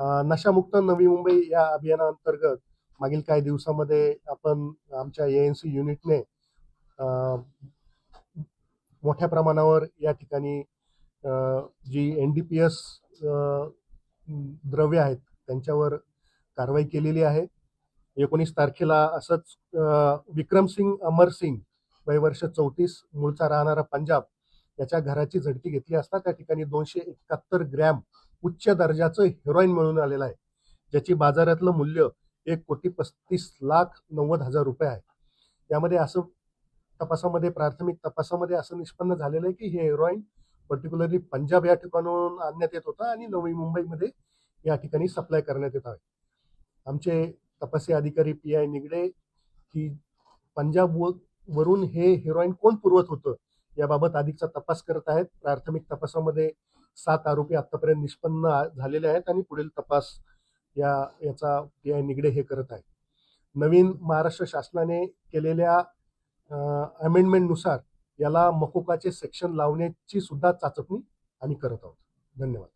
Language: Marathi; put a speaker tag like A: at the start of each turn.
A: नशामुक्त नवी मुंबई या अभियानाअंतर्गत मागील काही दिवसामध्ये आपण आमच्या ए एन सी युनिटने मोठ्या प्रमाणावर या ठिकाणी G N D P S द्रव्य आहेत त्यांच्यावर कारवाई केलेली आहे. एकोणीस तारखेला असंच विक्रमसिंग अमरसिंग वय वर्ष चौतीस मूळचा राहणारा पंजाब याच्या घराची झडती घेतली असता त्या ठिकाणी दोनशे एकाहत्तर ग्रॅम उच्च दर्जाचं हेरोईन मिळून आलेलं आहे. ज्याची बाजारातलं मूल्य एक कोटी पस्तीस लाख नव्वद हजार रुपये आहे. यामध्ये असं तपासामध्ये प्राथमिक तपासामध्ये असं निष्पन्न झालेलं आहे की हे हेरोईन पर्टिक्युलरली पंजाब या ठिकाणाहून आणण्यात येत होता आणि नवी मुंबईमध्ये या ठिकाणी सप्लाय करण्यात येत आहे. आमचे तपासी अधिकारी पी आय निगडे की पंजाब व- वरून हे हेरोईन कोण पुरवत होतं याबाबत अधिकचा तपास करत आहेत. प्राथमिक तपासामध्ये सात आरोपी आतापर्यंत निष्पन्न झालेले आहेत आणि पुढील तपास या याचा पी आय निगडे हे करत आहेत. नवीन महाराष्ट्र शासनाने केलेल्या अमेंडमेंटनुसार याला मकोकाचे सेक्शन लावण्याची सुद्धा चाचपणी आम्ही करत आहोत. धन्यवाद.